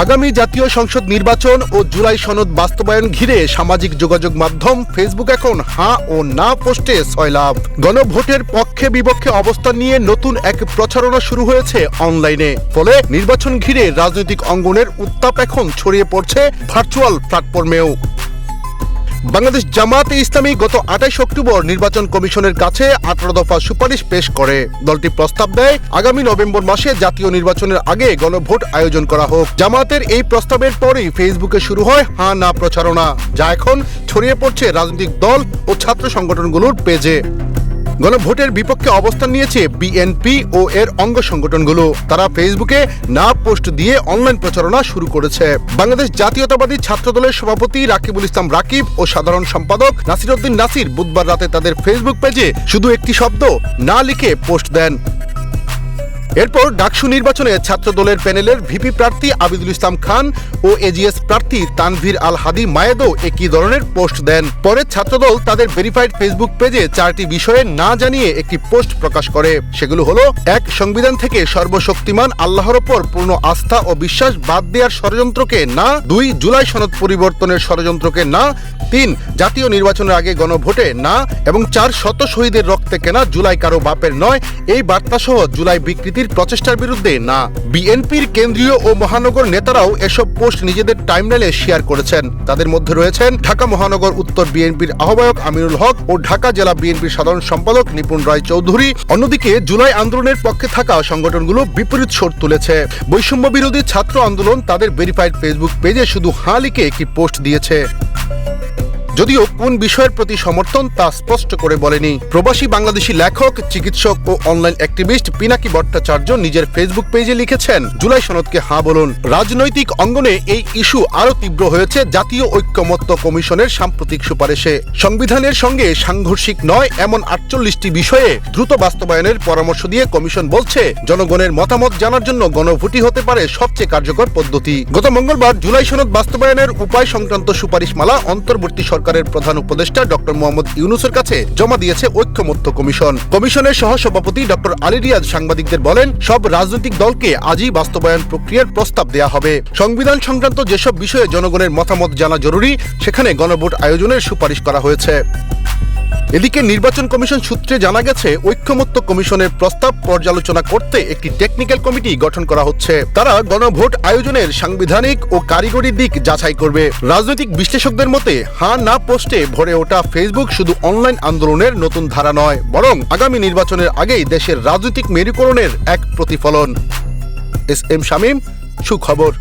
আগামী জাতীয় সংসদ নির্বাচন ও জুলাই সনদ বাস্তবায়ন ঘিরে সামাজিক যোগাযোগ মাধ্যম ফেসবুক এখন হা ও না পোস্টে সয়লাভ। গণভোটের পক্ষে বিপক্ষে অবস্থান নিয়ে নতুন এক প্রচারণা শুরু হয়েছে অনলাইনে। ফলে নির্বাচন ঘিরে রাজনৈতিক অঙ্গনের উত্তাপ এখন ছড়িয়ে পড়ছে ভার্চুয়াল প্ল্যাটফর্মেও বাংলাদেশ জামাতে ইসলামী গত আঠাইশ অক্টোবর নির্বাচন কমিশনের কাছে আঠারো দফা সুপারিশ পেশ করে। দলটি প্রস্তাব দেয়, আগামী নভেম্বর মাসে জাতীয় নির্বাচনের আগে গণভোট আয়োজন করা হোক। জামাতের এই প্রস্তাবের পরই ফেসবুকে শুরু হয় হা না প্রচারণা, যা এখন ছড়িয়ে পড়ছে রাজনৈতিক দল ও ছাত্র সংগঠনগুলোর পেজে। গণভোটের বিপক্ষে অবস্থান নিয়েছে বিএনপি ও এর অঙ্গ সংগঠনগুলো। তারা ফেসবুকে না পোস্ট দিয়ে অনলাইন প্রচারণা শুরু করেছে। বাংলাদেশ জাতীয়তাবাদী ছাত্র দলের সভাপতি রাকিবুল ইসলাম রাকিব ও সাধারণ সম্পাদক নাসিরউদ্দিন নাসির বুধবার রাতে তাদের ফেসবুক পেজে শুধু একটি শব্দ, না লিখে পোস্ট দেন। এরপর ডাকসু নির্বাচনে ছাত্র দলের প্যানেলের ভিপি প্রার্থী আবিদুল ইসলাম খান ও এজিএস প্রার্থী তানভীর আল হাদি মায়েদও একই ধরনের পোস্ট দেন। পরে ছাত্রদল তাদের ভেরিফাইড ফেসবুক পেজে চারটি বিষয়ে না জানিয়ে একটি পোস্ট প্রকাশ করে। সেগুলো হলো, এক, সংবিধান থেকে সর্বশক্তিমান আল্লাহর ওপর পূর্ণ আস্থা ও বিশ্বাস বাদ দেওয়ার ষড়যন্ত্রকে না। দুই, জুলাই সনদ পরিবর্তনের ষড়যন্ত্রকে না। তিন, জাতীয় নির্বাচনের আগে গণভোটে না। এবং চার, শত শহীদের রক্তে কেনা জুলাই কারও বাপের নয়। এই বার্তা সহ জুলাই বিকৃতির প্রচেষ্টার বিরুদ্ধে? না। বিএনপির কেন্দ্রীয় ও মহানগর নেতারাও এসব পোস্ট নিজেদের টাইমলাইনে শেয়ার করেছেন। তাদের মধ্যে রয়েছেন ঢাকা মহানগর উত্তর বিএনপির আহ্বায়ক আমিরুল হক ও ঢাকা জেলা বিএনপির সাধারণ সম্পাদক নিপুণ রায় চৌধুরী। অন্যদিকে, জুলাই আন্দোলনের পক্ষে থাকা সংগঠনগুলো বিপরীত স্বর তুলেছে। বৈষম্য বিরোধী ছাত্র আন্দোলন তাদের ভেরিফাইড ফেসবুক পেজে শুধু হাঁ একটি পোস্ট দিয়েছে। যদিও কোন বিষয়ের প্রতি সমর্থন তা স্পষ্ট করে বলেনি। প্রবাসী বাংলাদেশি লেখক, চিকিৎসক ও অনলাইন অ্যাক্টিভিস্ট পিনাকি ভট্টাচার্য নিজের ফেসবুক পেজে লিখেছেন, জুলাই সনদকে হাঁ বলুন। রাজনৈতিক অঙ্গনে এই ইস্যু আরও তীব্র হয়েছে জাতীয় ঐক্যমত্য কমিশনের সাম্প্রতিক সুপারিশে। সংবিধানের সঙ্গে সাংঘর্ষিক নয়, এমন আটচল্লিশটি বিষয়ে দ্রুত বাস্তবায়নের পরামর্শ দিয়ে কমিশন বলছে, জনগণের মতামত জানার জন্য গণভোটই হতে পারে সবচেয়ে কার্যকর পদ্ধতি। গত মঙ্গলবার জুলাই সনদ বাস্তবায়নের উপায় সংক্রান্ত সুপারিশমালা অন্তর্বর্তী সরকারের প্রধান উপদেষ্টা ডক্টর মোহাম্মদ ইউনুসের কাছে জমা দিয়েছে ঐক্যমত্য কমিশন। কমিশনের সহসভাপতি ডক্টর আলী রিয়াজ সাংবাদিকদের বলেন, সব রাজনৈতিক দলকে আজই বাস্তবায়ন প্রক্রিয়ার প্রস্তাব দেয়া হবে। সংবিধান সংক্রান্ত যেসব বিষয়ে জনগণের মতামত জানা জরুরি, সেখানে গণভোট আয়োজনের সুপারিশ করা হয়েছে। এদিকে নির্বাচন কমিশন সূত্রে জানা গেছে, ঐক্যমত্য কমিশনের প্রস্তাব পর্যালোচনা করতে একটি টেকনিক্যাল কমিটি গঠন করা হচ্ছে। তারা গণভোট আয়োজনের সাংবিধানিক ও কারিগরি দিক যাচাই করবে। রাজনৈতিক বিশ্লেষকদের মতে হ্যাঁ না পোস্টে ভরে ওঠা ফেসবুক শুধু অনলাইন আন্দোলনের নতুন ধারা নয়, বরং আগামী নির্বাচনের আগেই দেশের রাজনৈতিক মেরুকরণের এক প্রতিফলন। এস এম শামীম, সুখবর।